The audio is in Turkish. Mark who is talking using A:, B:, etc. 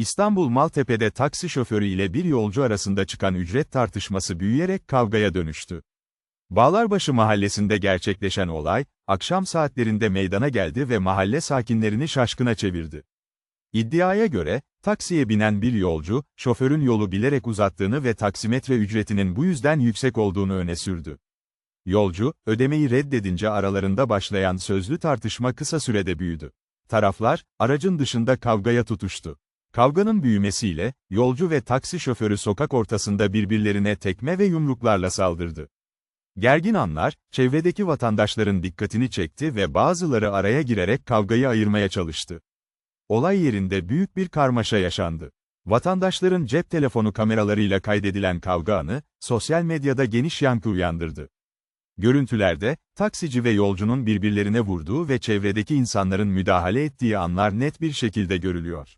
A: İstanbul Maltepe'de taksi şoförü ile bir yolcu arasında çıkan ücret tartışması büyüyerek kavgaya dönüştü. Bağlarbaşı mahallesinde gerçekleşen olay, akşam saatlerinde meydana geldi ve mahalle sakinlerini şaşkına çevirdi. İddiaya göre, taksiye binen bir yolcu, şoförün yolu bilerek uzattığını ve taksimetre ücretinin bu yüzden yüksek olduğunu öne sürdü. Yolcu, ödemeyi reddedince aralarında başlayan sözlü tartışma kısa sürede büyüdü. Taraflar, aracın dışında kavgaya tutuştu. Kavganın büyümesiyle, yolcu ve taksi şoförü sokak ortasında birbirlerine tekme ve yumruklarla saldırdı. Gergin anlar, çevredeki vatandaşların dikkatini çekti ve bazıları araya girerek kavgayı ayırmaya çalıştı. Olay yerinde büyük bir karmaşa yaşandı. Vatandaşların cep telefonu kameralarıyla kaydedilen kavga anı, sosyal medyada geniş yankı uyandırdı. Görüntülerde, taksici ve yolcunun birbirlerine vurduğu ve çevredeki insanların müdahale ettiği anlar net bir şekilde görülüyor.